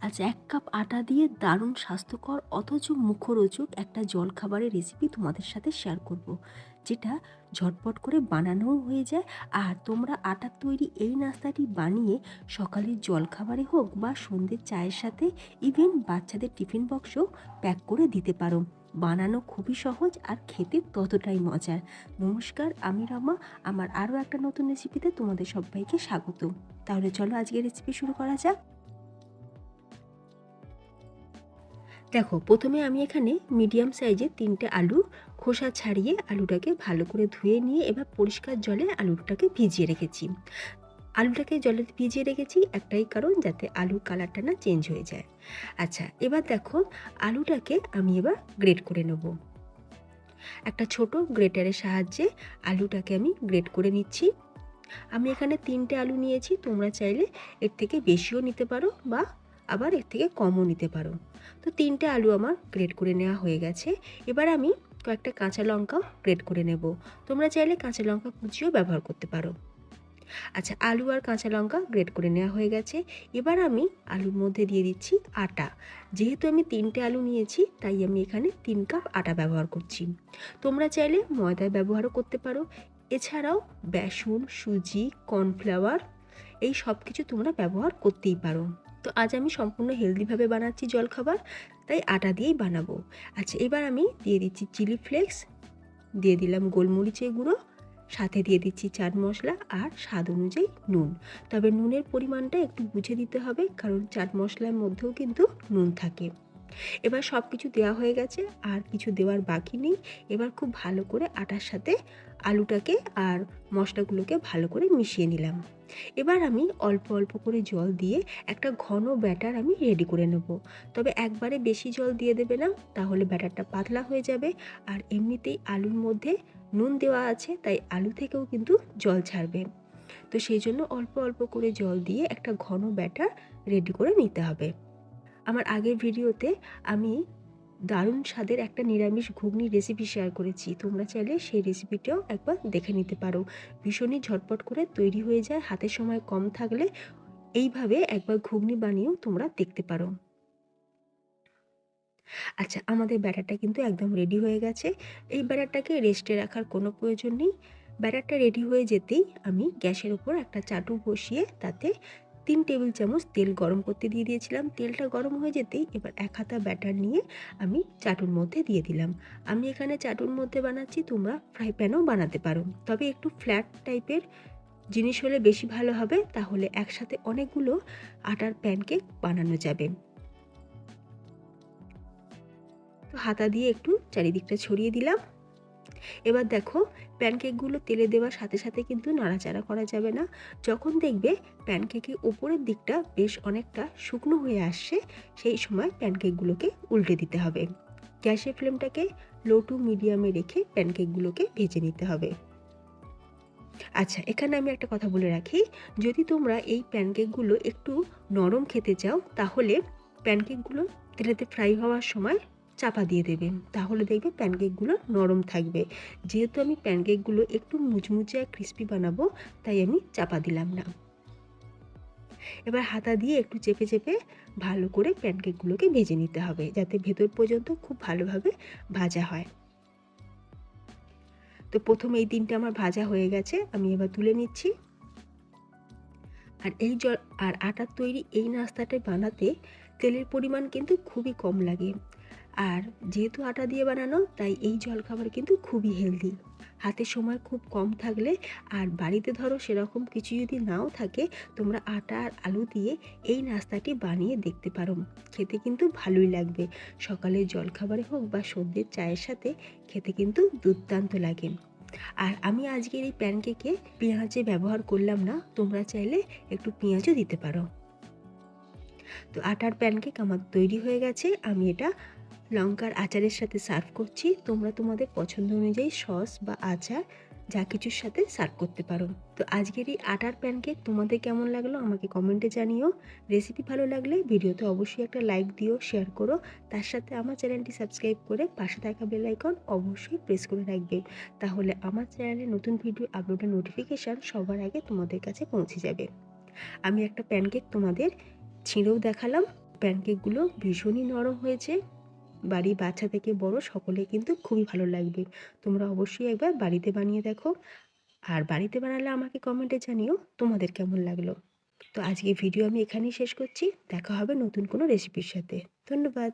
আজ এক কাপ আটা দিয়ে দারুণ স্বাস্থ্যকর অথচ মুখরোচক একটা জলখাবারের রেসিপি তোমাদের সাথে শেয়ার করব। যেটা ঝটপট করে বানানোও হয়ে যায় আর তোমরা আটার তৈরি এই নাস্তাটি বানিয়ে সকালের জলখাবারে হোক বা সন্ধ্যের চায়ের সাথে ইভেন বাচ্চাদের টিফিন বক্সও প্যাক করে দিতে পারো। বানানো খুবই সহজ আর খেতে ততটাই মজার। নমস্কার, আমি রমা। আমার আরও একটা নতুন রেসিপিতে তোমাদের সবাইকে স্বাগত। তাহলে চলো আজকের রেসিপি শুরু করা যাক। দেখো, প্রথমে আমি এখানে মিডিয়াম সাইজে তিনটে আলু খোসা ছাড়িয়ে আলুটাকে ভালো করে ধুয়ে নিয়ে এবার পরিষ্কার জলে আলুটাকে ভিজিয়ে রেখেছি। আলুটাকে জলে ভিজিয়ে রেখেছি, একটাই কারণ যাতে আলুর কালারটা না চেঞ্জ হয়ে যায়। আচ্ছা এবার দেখো, আলুটাকে আমি এবার গ্রেট করে নেব। একটা ছোট গ্রেটারের সাহায্যে আলুটাকে আমি গ্রেট করে নিচ্ছি। আমি এখানে তিনটে আলু নিয়েছি, তোমরা চাইলে এর থেকে বেশিও নিতে পারো বা আবার এর থেকে কমও নিতে পারো। তো তিনটে আলু আমার গ্রেড করে নেওয়া হয়ে গেছে। এবার আমি কয়েকটা কাঁচা লঙ্কাও গ্রেড করে নেব। তোমরা চাইলে কাঁচা লঙ্কা কুচিও ব্যবহার করতে পারো। আচ্ছা আলু আর কাঁচা লঙ্কা গ্রেড করে নেওয়া হয়ে গেছে। এবার আমি আলুর মধ্যে দিয়ে দিচ্ছি আটা। যেহেতু আমি তিনটে আলু নিয়েছি, তাই আমি এখানে তিন কাপ আটা ব্যবহার করছি। তোমরা চাইলে ময়দা ব্যবহারও করতে পারো। এছাড়াও বেসন, সুজি কর্নফ্লাওয়ার এই সব কিছু তোমরা ব্যবহার করতেই পারো। তো আজ আমি সম্পূর্ণ হেলদিভাবে বানাচ্ছি জলখাবার, তাই আটা দিয়েই বানাবো। আচ্ছা এবার আমি দিয়ে দিচ্ছি চিলি ফ্লেক্স দিয়ে দিলাম গোলমরিচের গুঁড়ো, সাথে দিয়ে দিচ্ছি চাট মশলা আর স্বাদ অনুযায়ী নুন। তবে নুনের পরিমাণটা একটু বুঝে দিতে হবে, কারণ চাট মশলার মধ্যেও কিন্তু নুন থাকে। এবার সব কিছু দেওয়া হয়ে গেছে, আর কিছু দেওয়ার বাকি নেই। এবার খুব ভালো করে আটার সাথে আলুটাকে আর মশলাগুলোকে ভালো করে মিশিয়ে নিলাম। এবার আমি অল্প অল্প করে জল দিয়ে একটা ঘন ব্যাটার আমি রেডি করে নেব। তবে একবারে বেশি জল দিয়ে দেবে না, তাহলে ব্যাটারটা পাতলা হয়ে যাবে। আর এমনিতেই আলুর মধ্যে নুন দেওয়া আছে, তাই আলু থেকেও কিন্তু জল ছাড়বে। তো সেই জন্য অল্প অল্প করে জল দিয়ে একটা ঘন ব্যাটার রেডি করে নিতে হবে। আমার আগের ভিডিওতে আমি দারুণ স্বাদের একটা নিরামিষ ঘুগনি রেসিপি শেয়ার করেছি। তোমরা চাইলে সেই রেসিপিটাও একবার দেখে নিতে পারো। ভীষণই ঝটপট করে তৈরি হয়ে যায় হাতের সময় কম থাকলে এইভাবে একবার ঘুগনি বানিয়েও তোমরা দেখতে পারো। আচ্ছা আমাদের ব্যাটারটা কিন্তু একদম রেডি হয়ে গেছে। এই ব্যাটারটাকে রেস্টে রাখার কোনো প্রয়োজন নেই। ব্যাটারটা রেডি হয়ে যেতেই আমি গ্যাসের উপর একটা চাটু বসিয়ে তাতে তিন টেবিল চামচ তেল গরম করতে দিয়ে দিয়েছিলাম। তেলটা গরম হয়ে যেতেই এবার এক হাতা ব্যাটার নিয়ে আমি চাটুর মধ্যে দিয়ে দিলাম। আমি এখানে চাটুর মধ্যে বানাচ্ছি, তোমরা ফ্রাই প্যানও বানাতে পারো। তবে একটু ফ্ল্যাট টাইপের জিনিস হলে বেশি ভালো হবে, তাহলে একসাথে অনেকগুলো আটার প্যানকেক বানানো যাবে। তো হাতা দিয়ে একটু চারিদিকটা ছড়িয়ে দিলাম। এবার দেখো প্যানকেকগুলো তেলে দেওয়ার সাথে সাথে কিন্তু নাড়াচাড়া করা যাবে না। যখন দেখবে প্যানকেকের ওপরের দিকটা বেশ অনেকটা শুকনো হয়ে আসছে, সেই সময় প্যানকেকগুলোকে উল্টে দিতে হবে। গ্যাসের ফ্লেমটাকে লো টু মিডিয়ামে রেখে প্যানকেকগুলোকে ভেজে নিতে হবে। আচ্ছা এখানে আমি একটা কথা বলে রাখি। যদি তোমরা এই প্যানকেকগুলো একটু নরম খেতে চাও, তাহলে প্যানকেকগুলো তেলেতে ফ্রাই হওয়ার সময় চাপা দিয়ে দেবেন তাহলে দেখবে প্যানকেকগুলো নরম থাকবে। যেহেতু আমি প্যানকেকগুলো একটু মুচমুচে আর ক্রিস্পি বানাবো, তাই আমি চাপা দিলাম না। এবার হাতা দিয়ে একটু চেপে চেপে ভালো করে প্যানকেকগুলোকে ভেজে নিতে হবে, যাতে ভেতর পর্যন্ত খুব ভালোভাবে ভাজা হয়। তো প্রথম এই তিনটে আমার ভাজা হয়ে গেছে, আমি এবার তুলে নিচ্ছি। আর এই জল, আর আটার তৈরি এই নাস্তাটা বানাতে তেলের পরিমাণ কিন্তু খুবই কম লাগে। আর যেহেতু আটা দিয়ে বানানো, তাই এই জলখাবার কিন্তু খুবই হেলদি হাতে সময় খুব কম থাকলে আর বাড়িতে ধরো সেরকম কিছু যদি নাও থাকে, তোমরা আটা আর আলু দিয়ে এই নাস্তাটি বানিয়ে দেখতে পারো। খেতে কিন্তু ভালোই লাগবে। সকালের জলখাবারে হোক বা সন্ধ্যের চায়ের সাথে, খেতে কিন্তু দুর্দান্ত লাগে। আর আমি আজকের এই প্যানকেকে পেঁয়াজে ব্যবহার করলাম না, তোমরা চাইলে একটু পেঁয়াজও দিতে পারো। তো আটার প্যানকেক আমার তৈরি হয়ে গেছে, আমি এটা লঙ্কার আচারের সাথে সার্ভ করছি। তোমরা তোমাদের পছন্দ অনুযায়ী সস বা আচার যা কিছুর সাথে সার্ভ করতে পারো। তো আজকের এই আটার প্যানকেক তোমাদের কেমন লাগল আমাকে কমেন্টে জানিও। রেসিপি ভালো লাগলে ভিডিওতে অবশ্যই একটা লাইক দিও শেয়ার করো। তার সাথে আমার চ্যানেলটি সাবস্ক্রাইব করে পাশে থাকা বেল আইকন অবশ্যই প্রেস করে রাখবে। তাহলে আমার চ্যানেলে নতুন ভিডিও আপলোডের নোটিফিকেশান সবার আগে তোমাদের কাছে পৌঁছে যাবে। আমি একটা প্যানকেক তোমাদের ছিঁড়েও দেখালাম। প্যানকেকগুলো ভীষণই নরম হয়েছে। বাড়ি বাচ্চা থেকে বড় সকলে কিন্তু খুবই ভালো লাগবে। তোমরা অবশ্যই একবার বাড়িতে বানিয়ে দেখো। আর বাড়িতে বানালে আমাকে কমেন্টে জানিও তোমাদের কেমন লাগল। তো আজকে ভিডিও আমি এখানেই শেষ করছি। দেখা হবে নতুন কোনো রেসিপির সাথে। ধন্যবাদ।